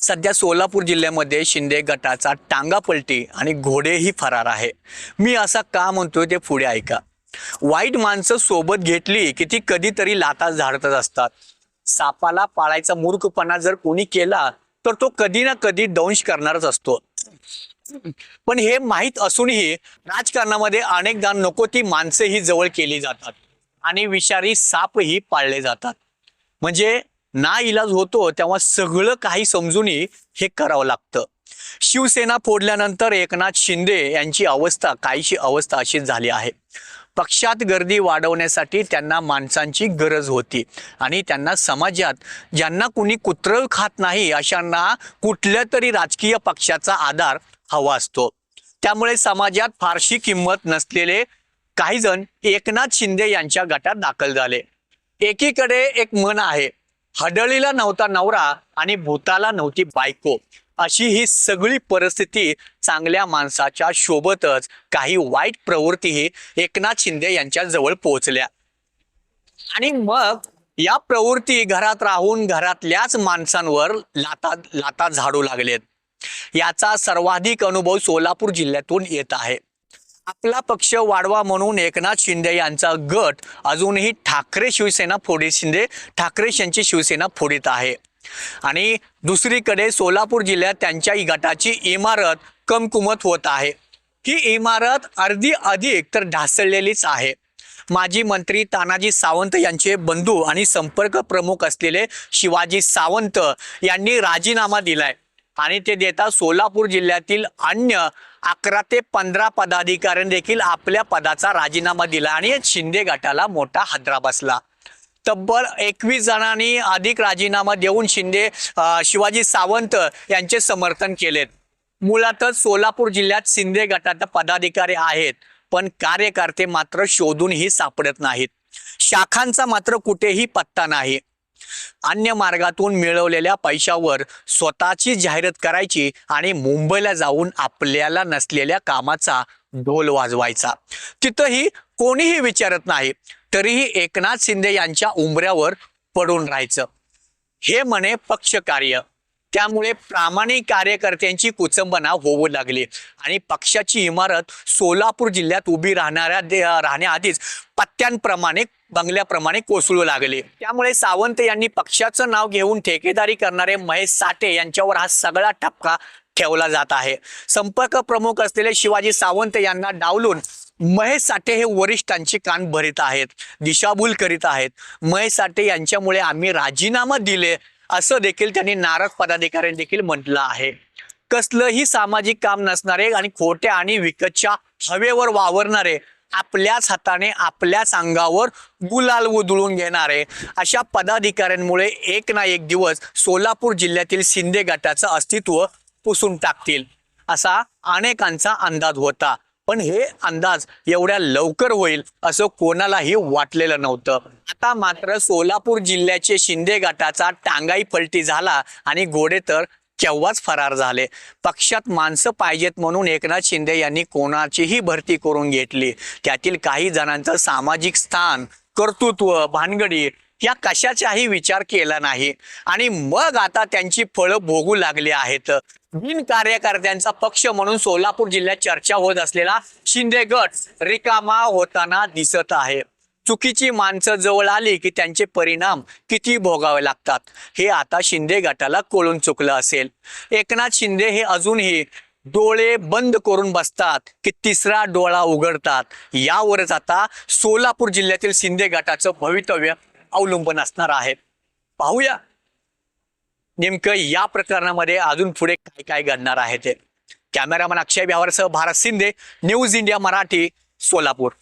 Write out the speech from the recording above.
सध्या सोलापूर जिल्ह्यामध्ये शिंदे गटाचा टांगापलटी आणि घोडेही फरार आहे. मी असा का म्हणतोय ते पुढे ऐका. वाईट माणसं सोबत घेतली की ती कधीतरी लाता झाडतच असतात. सापाला पाळायचा मूर्खपणा जर कोणी केला तर तो कधी ना कधी दंश करणारच असतो. पण हे माहीत असूनही राजकारणामध्ये अनेकदा नको ती माणसंही जवळ केली जातात आणि विषारी सापही पाळले जातात. म्हणजे ना इलाज होतो तेव्हा सगळं काही समजूनही हे करावं लागतं. शिवसेना फोडल्यानंतर एकनाथ शिंदे यांची अवस्था काहीशी अवस्था अशीच झाली आहे. पक्षात गर्दी वाढवण्यासाठी त्यांना माणसांची गरज होती आणि त्यांना समाजात ज्यांना कुणी कुत्रळ खात नाही अशांना कुठल्या तरी राजकीय पक्षाचा आधार हवा असतो. त्यामुळे समाजात फारशी किंमत नसलेले काही जण एकनाथ शिंदे यांच्या गटात दाखल झाले. एकीकडे एक मन आहे हडळीला नव्हता नवरा आणि भूताला नव्हती बायको. अशी ही सगळी परिस्थिती चांगल्या माणसाच्या सोबतच काही वाईट प्रवृत्तीही एकनाथ शिंदे यांच्या जवळ पोहोचल्या. आणि मग या प्रवृत्ती घरात राहून घरातल्याच माणसांवर लाता लाता झाडू लागलेत. याचा सर्वाधिक अनुभव सोलापूर जिल्ह्यातून येत आहे. आपला पक्ष वाढवा म्हणून एकनाथ शिंदे यांचा गट अजूनही ठाकरे शिवसेना फोडीत शिंदे ठाकरे यांची शिवसेना फोडीत आहे. आणि दुसरीकडे सोलापूर जिल्ह्यात त्यांच्या गटाची इमारत कमकुमत होत आहे. ही इमारत अर्धी अधिक तर ढासळलेलीच आहे. माजी मंत्री तानाजी सावंत यांचे बंधू आणि संपर्क प्रमुख असलेले शिवाजी सावंत यांनी राजीनामा दिलाय. आणि ते देता सोलापूर जिल्ह्यातील अन्य अकरा ते पंधरा पदाधिकाऱ्यांनी देखील आपल्या पदाचा राजीनामा दिला आणि शिंदे गटाला मोठा हादरा बसला. तब्बल एकवीस जणांनी अधिक राजीनामा देऊन शिंदे शिवाजी सावंत यांचे समर्थन केलेत. मुळातच सोलापूर जिल्ह्यात शिंदे गटात पदाधिकारी आहेत पण कार्यकर्ते मात्र शोधूनही सापडत नाहीत. शाखांचा मात्र कुठेही पत्ता नाही. अन्य मार्गातून मिळवलेल्या पैशावर स्वतःची जाहिरात करायची आणि मुंबईला जाऊन आपल्याला नसलेल्या कामाचा ढोल वाजवायचा. तिथंही कोणीही विचारत नाही तरीही एकनाथ शिंदे यांच्या उंबऱ्यावर पडून राहायचं. हे म्हणे पक्षकार्य. त्यामुळे प्रामाणिक कार्यकर्त्यांची कुचंबना होऊ लागली. आणि पक्षाची इमारत सोलापूर जिल्ह्यात उभी राहणाऱ्या दे- राहण्याआधीच पत्त्यांप्रमाणे बंगल्याप्रमाणे कोसळू लागले. त्यामुळे सावंत यांनी पक्षाचं नाव घेऊन ठेकेदारी करणारे महेश साठे यांच्यावर हा सगळा ठपका ठेवला जात आहे. संपर्क प्रमुख असलेले शिवाजी सावंत यांना डावलून महेश साठे हे वरिष्ठांचे कान भरीत आहेत दिशाभूल करीत आहेत. महेश साठे यांच्यामुळे आम्ही राजीनामा दिले असं देखील त्यांनी नारक पदाधिकाऱ्यांनी देखील म्हटलं आहे. कसलंही सामाजिक काम नसणारे आणि खोट्या आणि विकतच्या हवेवर वावरणारे आपल्याच हाताने आपल्याच अंगावर गुलाल उधळून घेणारे अशा पदाधिकाऱ्यांमुळे एक ना एक दिवस सोलापूर जिल्ह्यातील शिंदे गटाचं अस्तित्व पुसून टाकतील असा अनेकांचा अंदाज होता. पण हे अंदाज एवढ्या लवकर होईल असं कोणालाही वाटलेलं नव्हतं. आता मात्र सोलापूर जिल्ह्याचे शिंदे गटाचा टांगाई पलटी झाला आणि घोडे तर केव्हाच फरार झाले. पक्षात माणसं पाहिजेत म्हणून एकनाथ शिंदे यांनी कोणाचीही भरती करून घेतली. त्यातील काही जणांचं सामाजिक स्थान कर्तृत्व भानगडी या कशाचाही विचार केला नाही. आणि मग आता त्यांची फळं भोगू लागली आहेत. बिन कार्यकर्त्यांचा पक्ष म्हणून सोलापूर जिल्ह्यात चर्चा होत असलेला शिंदे गट रिकामा होताना दिसत आहे. चुकीची माणसं जवळ आली की त्यांचे परिणाम किती भोगावे लागतात? हे आता शिंदे गटाला कळून चुकलं असेल. एकनाथ शिंदे हे अजूनही डोळे बंद करून बसतात की तिसरा डोळा उघडतात. यावरच आता सोलापूर जिल्ह्यातील शिंदे गटाचं भवितव्य अवलंबून असणार आहे. पाहूया. नेमकं या प्रकरणामध्ये अजून पुढे काय काय घडणार आहे ते. कॅमेरामन अक्षय व्यवहारसह भारत शिंदे न्यूज इंडिया मराठी सोलापूर.